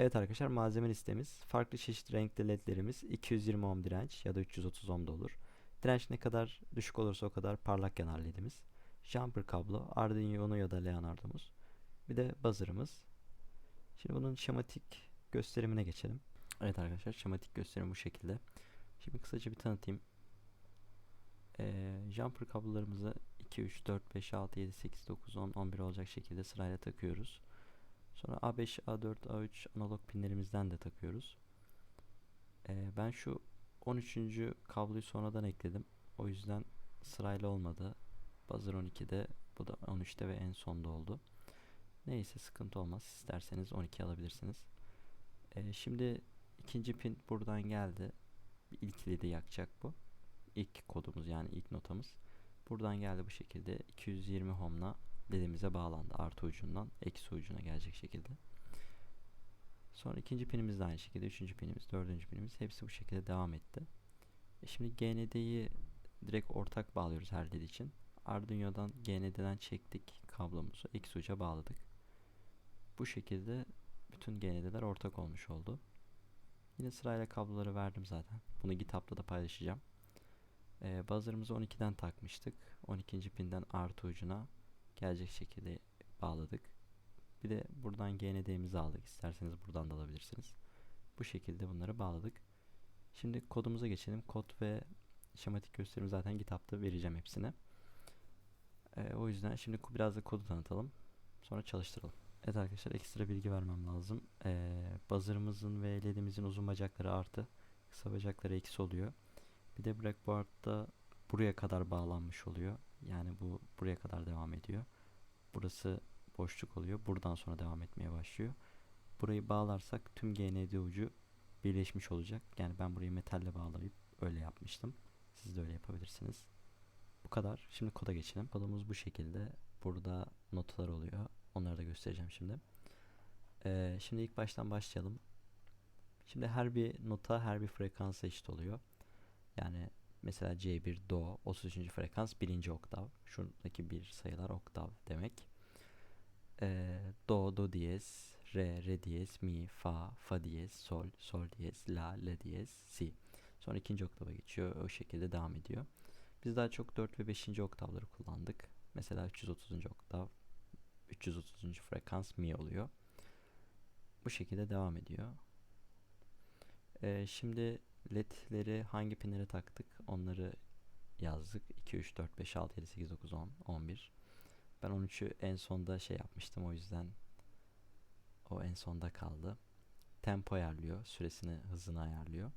Evet arkadaşlar malzeme listemiz. Farklı çeşit renkli ledlerimiz 220 ohm direnç ya da 330 ohm da olur. Direnç ne kadar düşük olursa o kadar parlak yanar ledimiz. Jumper kablo, Arduino ya da Leonardo'muz. Bir de buzzer'ımız. Şimdi bunun şematik gösterimine geçelim. Evet arkadaşlar şematik gösterim bu şekilde. Şimdi kısaca bir tanıtayım. Ee, jumper kablolarımızı 2, 3, 4, 5, 6, 7, 8, 9, 10, 11 olacak şekilde sırayla takıyoruz. Sonra A5, A4, A3 analog pinlerimizden de takıyoruz. Ee, ben şu 13. kabloyu sonradan ekledim. O yüzden sırayla olmadı. Buzzer 12'de bu da 13'te ve en sonda oldu. Neyse sıkıntı olmaz. İsterseniz 12 alabilirsiniz. Ee, şimdi ikinci pin buradan geldi. İlkili de yakacak bu. İlk kodumuz yani ilk notamız. Buradan geldi bu şekilde 220 ohm'la ledimize bağlandı. Artı ucundan eksi ucuna gelecek şekilde. Sonra ikinci pinimiz de aynı şekilde. Üçüncü pinimiz, dördüncü pinimiz. Hepsi bu şekilde devam etti. E şimdi GND'yi direkt ortak bağlıyoruz her led için. Arduino'dan GND'den çektik kablomuzu. Eksi uca bağladık. Bu şekilde bütün GND'ler ortak olmuş oldu. Yine sırayla kabloları verdim zaten. Bunu GitHub'da da paylaşacağım. Ee, buzzer'ımızı 12'den takmıştık. 12. pinden artı ucuna gelecek şekilde bağladık. Bir de buradan GND'mizi aldık. İsterseniz buradan da alabilirsiniz. Bu şekilde bunları bağladık. Şimdi kodumuza geçelim. Kod ve şematik gösterimi zaten GitHub'da vereceğim hepsine. Ee, o yüzden şimdi biraz da kodu tanıtalım. Sonra çalıştıralım. Evet arkadaşlar ekstra bilgi vermem lazım. Ee, buzzer'ımızın ve ledimizin uzun bacakları artı, kısa bacakları eksi oluyor. Bir de breakboard'da buraya kadar bağlanmış oluyor. Yani bu buraya kadar devam ediyor. Burası boşluk oluyor. Buradan sonra devam etmeye başlıyor. Burayı bağlarsak tüm GND ucu birleşmiş olacak. Yani ben burayı metalle bağlayıp öyle yapmıştım. Siz de öyle yapabilirsiniz. Bu kadar. Şimdi koda geçelim. Kodumuz bu şekilde. Burada notalar oluyor. Onları da göstereceğim şimdi. Ee, şimdi ilk baştan başlayalım. Şimdi her bir nota her bir frekansa eşit oluyor. Yani mesela C1 Do 33. frekans 1. oktav. Şuradaki bir sayılar oktav demek. Ee, do Do diyez, Re Re diyez, Mi Fa Fa diyez, Sol Sol diyez, La La diyez, Si. Sonra ikinci oktava geçiyor. O şekilde devam ediyor. Biz daha çok 4 ve 5. oktavları kullandık. Mesela 330. oktav 330. frekans Mi oluyor. Bu şekilde devam ediyor. Ee, şimdi ledleri hangi pinlere taktık onları yazdık. 2, 3, 4, 5, 6, 7, 8, 9, 10, 11. Ben 13'ü en sonda şey yapmıştım o yüzden o en sonda kaldı. Tempo ayarlıyor. Süresini, hızını ayarlıyor.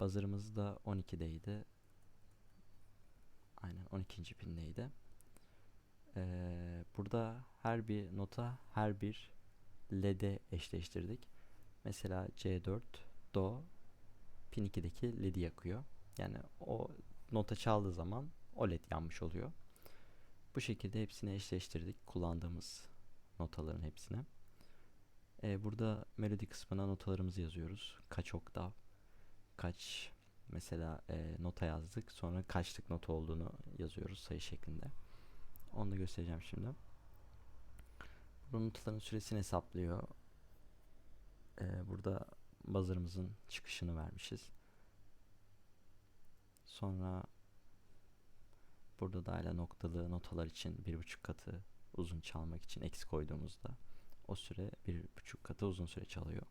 Buzzer'ımız da 12'deydi. Aynen 12. pindeydi. Ee, burada her bir nota her bir LED'e eşleştirdik. Mesela C4 Do pin 2'deki LED'i yakıyor. Yani o nota çaldığı zaman o LED yanmış oluyor. Bu şekilde hepsini eşleştirdik. Kullandığımız notaların hepsine. Ee, burada melodi kısmına notalarımızı yazıyoruz. Kaç oktav, kaç mesela e, nota yazdık. Sonra kaçlık nota olduğunu yazıyoruz sayı şeklinde. Onu da göstereceğim şimdi. Bu notaların süresini hesaplıyor. Ee, burada buzzer'ımızın çıkışını vermişiz. Sonra burada da hala noktalı notalar için bir buçuk katı uzun çalmak için eksi koyduğumuzda o süre bir buçuk katı uzun süre çalıyor.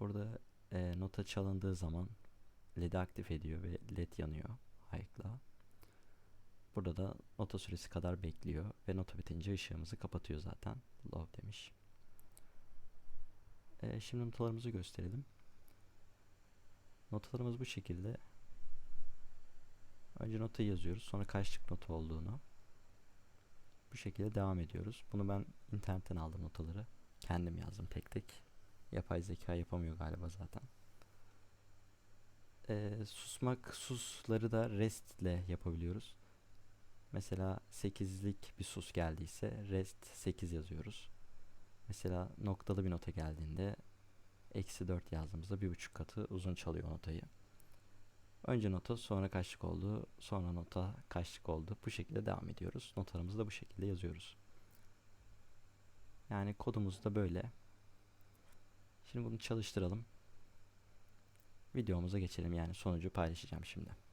Burada e, nota çalındığı zaman LED'i aktif ediyor ve LED yanıyor hight'la. Burada da nota süresi kadar bekliyor ve nota bitince ışığımızı kapatıyor zaten. Low demiş. E, şimdi notalarımızı gösterelim. Notalarımız bu şekilde. Önce notayı yazıyoruz. Sonra kaçlık nota olduğunu. Bu şekilde devam ediyoruz. Bunu ben internetten aldım notaları. Kendim yazdım tek tek. Yapay zeka yapamıyor galiba zaten. Ee, susmak susları da rest ile yapabiliyoruz. Mesela 8'lik bir sus geldiyse rest 8 yazıyoruz. Mesela noktalı bir nota geldiğinde eksi 4 yazdığımızda bir buçuk katı uzun çalıyor notayı. Önce nota sonra kaçlık oldu sonra nota kaçlık oldu bu şekilde devam ediyoruz. Notalarımızı da bu şekilde yazıyoruz. Yani kodumuz da böyle. Şimdi bunu çalıştıralım. Videomuza geçelim yani sonucu paylaşacağım şimdi.